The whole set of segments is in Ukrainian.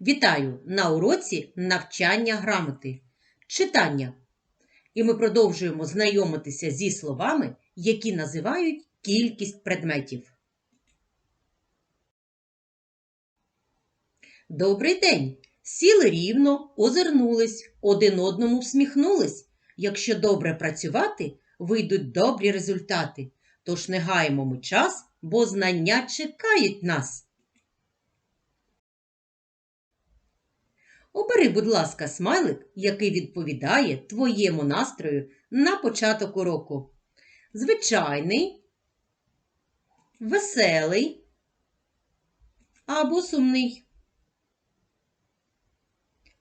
Вітаю на уроці навчання грамоти, читання. І ми продовжуємо знайомитися зі словами, які називають кількість предметів. Добрий день! Сіли рівно, озирнулись, один одному всміхнулись. Якщо добре працювати, вийдуть добрі результати. Тож не гаємо ми час, бо знання чекають нас. Обери, будь ласка, смайлик, який відповідає твоєму настрою на початок уроку. Звичайний, веселий або сумний.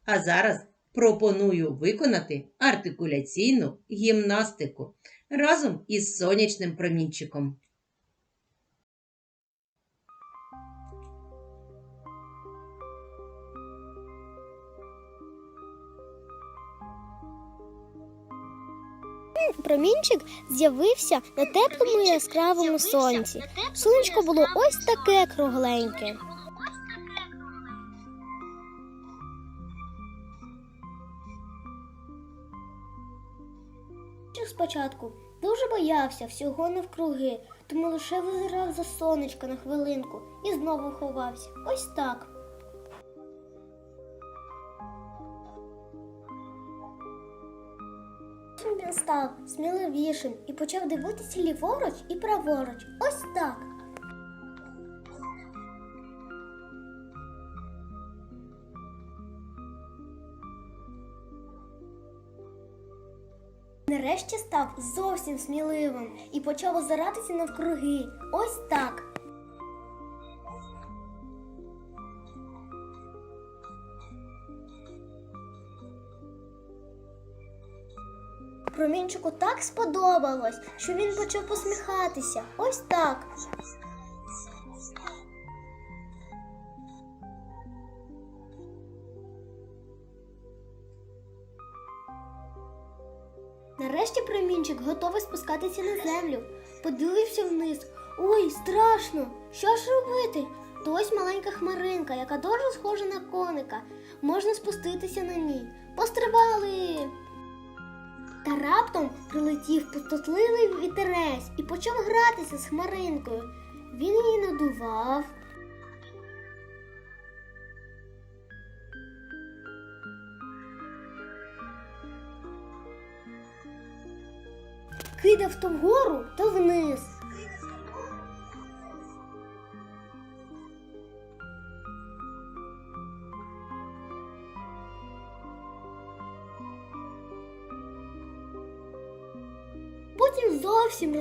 А зараз пропоную виконати артикуляційну гімнастику разом із сонячним промінчиком. Промінчик з'явився на теплому яскравому сонці. Сонечко було ось таке кругленьке. Спочатку дуже боявся всього навкруги, тому лише визирав за сонечко на хвилинку і знову ховався. Ось так. Став сміливішим і почав дивитися ліворуч і праворуч. Ось так. Нарешті став зовсім сміливим і почав озиратися навкруги. Ось так. Промінчику так сподобалось, що він почав посміхатися. Ось так. Нарешті промінчик готовий спускатися на землю. Подивився вниз. Ой, страшно! Що ж робити? То ось маленька хмаринка, яка дуже схожа на коника. Можна спуститися на ній. Пострибали! Та раптом прилетів пустотливий вітерець і почав гратися з хмаринкою. Він її надував. Кидав то вгору, то вниз.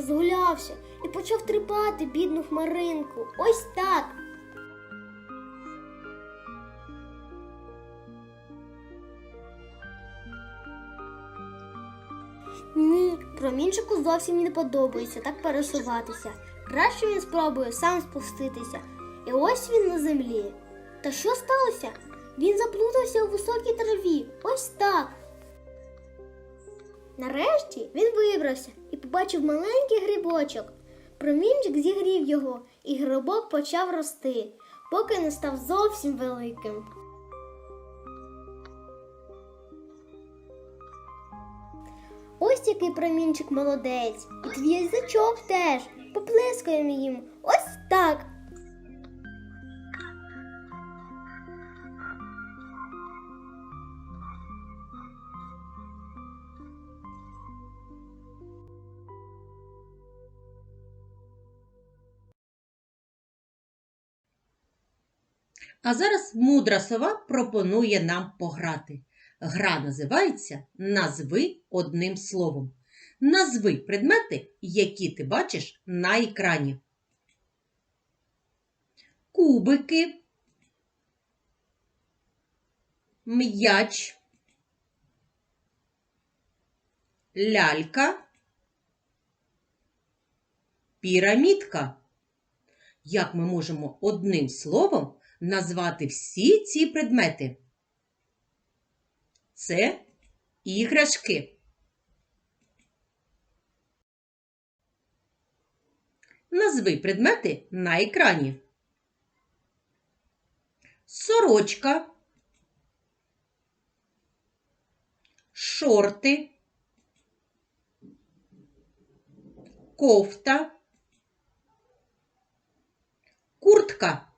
Розгулявся і почав тріпати бідну хмаринку. Ось так. Ні, промінчику зовсім не подобається так пересуватися. Краще він спробує сам спуститися. І ось він на землі. Та що сталося? Він заплутався у високій траві. Ось так. Нарешті він вибрався і побачив маленький грибочок. Промінчик зігрів його, і грибок почав рости, поки не став зовсім великим. Ось який промінчик молодець, і твій язичок теж. Поплескаємо їм. Ось так. А зараз мудра сова пропонує нам пограти. Гра називається Назви одним словом. Назви предмети, які ти бачиш на екрані. Кубики, м'яч, лялька, пірамідка. Як ми можемо одним словом назвати всі ці предмети. Це іграшки. Назви предмети на екрані. Сорочка. Шорти. Кофта. Куртка.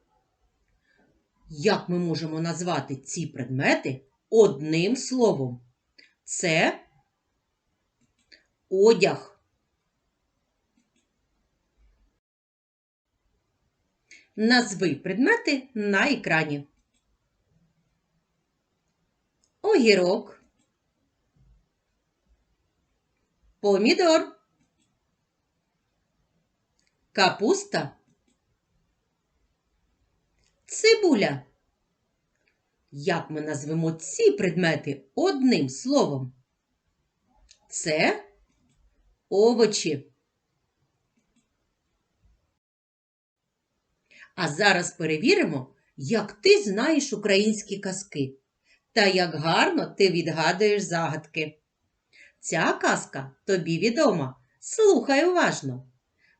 Як ми можемо назвати ці предмети одним словом? Це одяг. Назви предмети на екрані. Огірок. Помідор. Капуста. Цибуля. Як ми назвемо ці предмети одним словом? Це овочі. А зараз перевіримо, як ти знаєш українські казки та як гарно ти відгадуєш загадки. Ця казка тобі відома. Слухай уважно.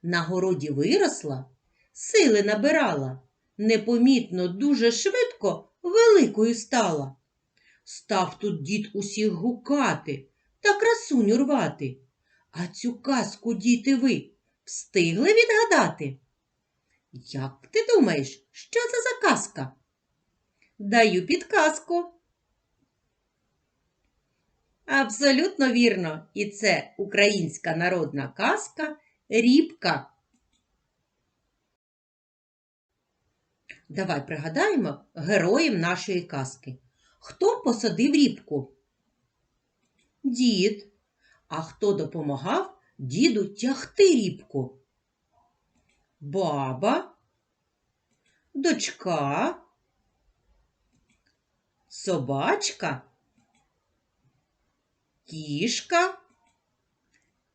На городі виросла, сили набирала, непомітно дуже швидко великою стала. Став тут дід усіх гукати та красуню рвати. А цю казку, діти, ви встигли відгадати? Як ти думаєш, що це за казка? Даю підказку. Абсолютно вірно. І це українська народна казка Рібка. Давай пригадаємо героїв нашої казки. Хто посадив рібку? Дід. А хто допомагав діду тягти рібку? Баба, дочка, собачка, кішка,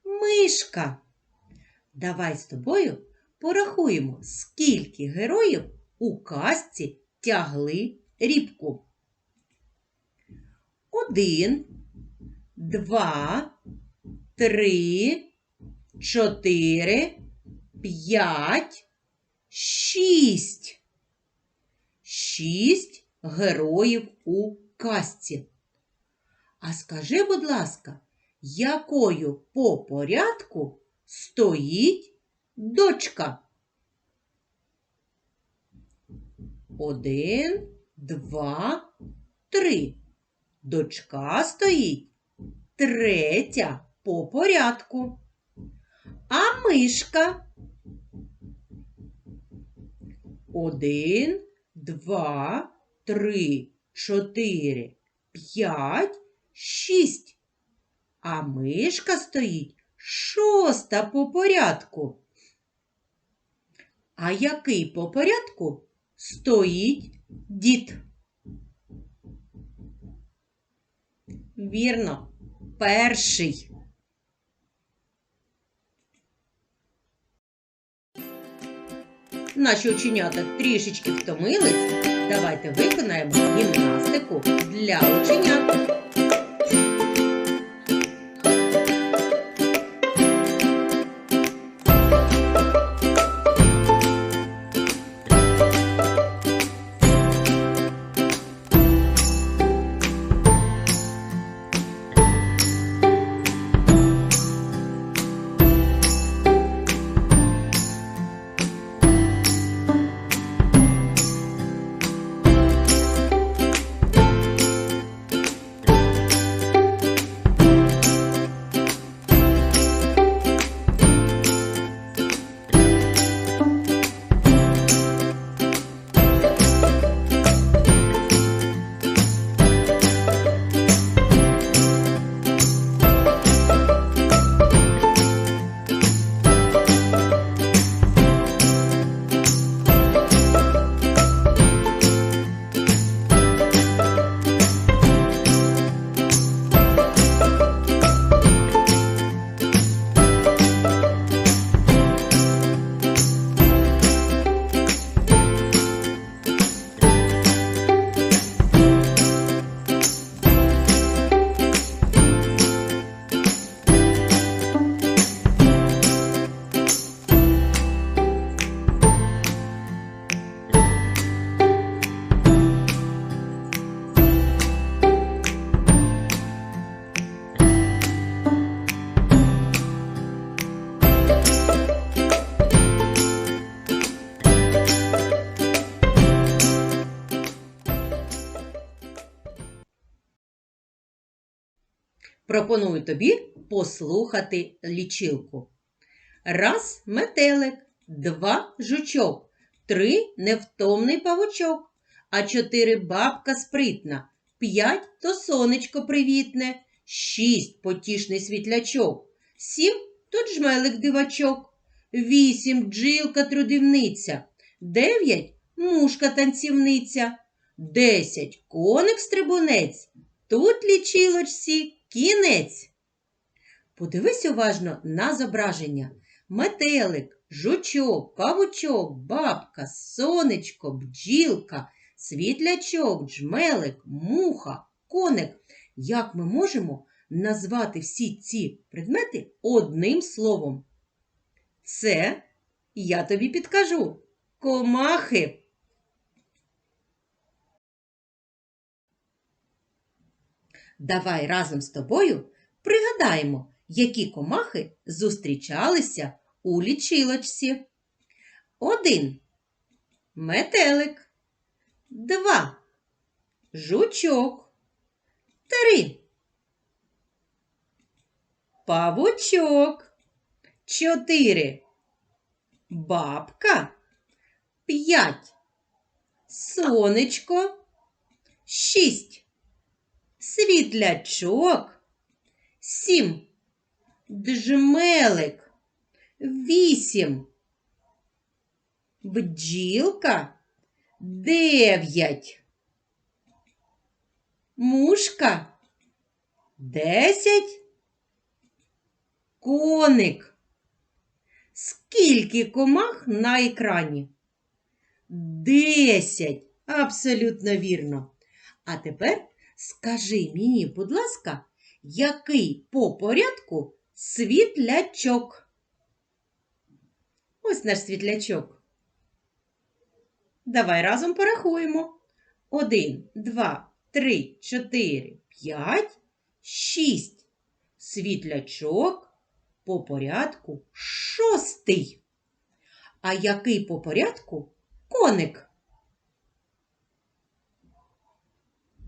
мишка. Давай з тобою порахуємо, скільки героїв у казці тягли рібку. Один, два, три, чотири, п'ять, шість. Шість героїв у казці. А скажи, будь ласка, якою по порядку стоїть дочка? Один, два, три. Дочка стоїть третя по порядку. А мишка? Один, два, три, чотири, п'ять, шість. А мишка стоїть шоста по порядку. А який по порядку стоїть дід? Вірно, перший. Наші оченята трішечки втомились. Давайте виконаємо гімнастику для оченят. Пропоную тобі послухати лічилку. Раз метелик, два жучок, три невтомний павучок, а чотири бабка спритна, п'ять то сонечко привітне, шість потішний світлячок, сім то джмелик дивачок, вісім бджілка трудівниця, дев'ять мушка танцівниця, десять коник стрибунець. Тут лічилочці кінець. Подивись уважно на зображення. Метелик, жучок, павучок, бабка, сонечко, бджілка, світлячок, джмелик, муха, коник. Як ми можемо назвати всі ці предмети одним словом? Це я тобі підкажу. Комахи. Давай разом з тобою пригадаємо, які комахи зустрічалися у лічилочці. Один. Метелик. Два. Жучок. Три. Павучок. Чотири. Бабка. П'ять. Сонечко. Шість. Світлячок. Сім. Джмелик. Вісім. Бджілка. Дев'ять. Мушка. Десять. Коник. Скільки комах на екрані? Десять. Абсолютно вірно. А тепер скажи мені, будь ласка, який по порядку світлячок? Ось наш світлячок. Давай разом порахуємо. Один, два, три, чотири, п'ять, шість. Світлячок по порядку шостий. А який по порядку коник?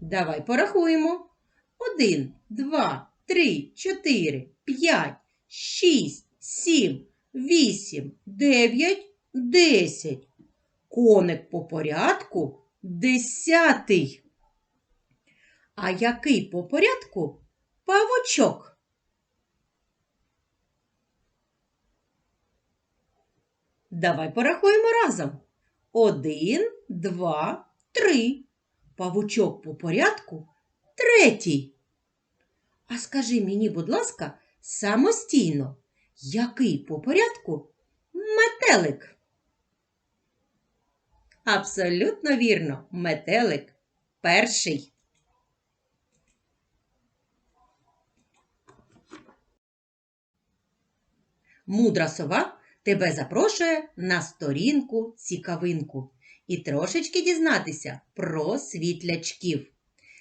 Давай порахуємо. Один, два, три, чотири, п'ять, шість, сім, вісім, дев'ять, десять. Коник по порядку десятий. А який по порядку павучок? Давай порахуємо разом. Один, два, три. Павучок по порядку третій. А скажи мені, будь ласка, самостійно, який по порядку метелик? Абсолютно вірно, метелик перший. Мудра сова тебе запрошує на сторінку цікавинку і трошечки дізнатися про світлячків.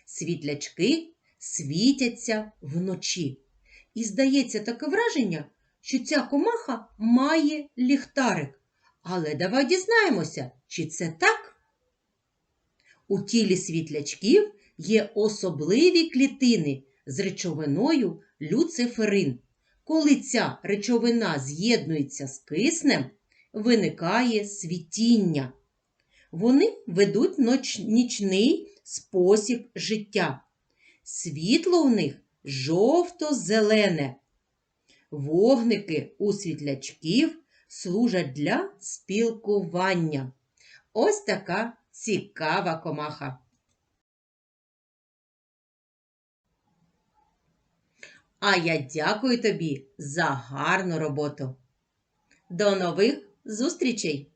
Світлячки світяться вночі. І здається таке враження, що ця комаха має ліхтарик. Але давай дізнаємося, чи це так? У тілі світлячків є особливі клітини з речовиною люциферин. Коли ця речовина з'єднується з киснем, виникає світіння. Вони ведуть ноч... нічний спосіб життя. Світло в них жовто-зелене. Вогники у світлячків служать для спілкування. Ось така цікава комаха. А я дякую тобі за гарну роботу. До нових зустрічей!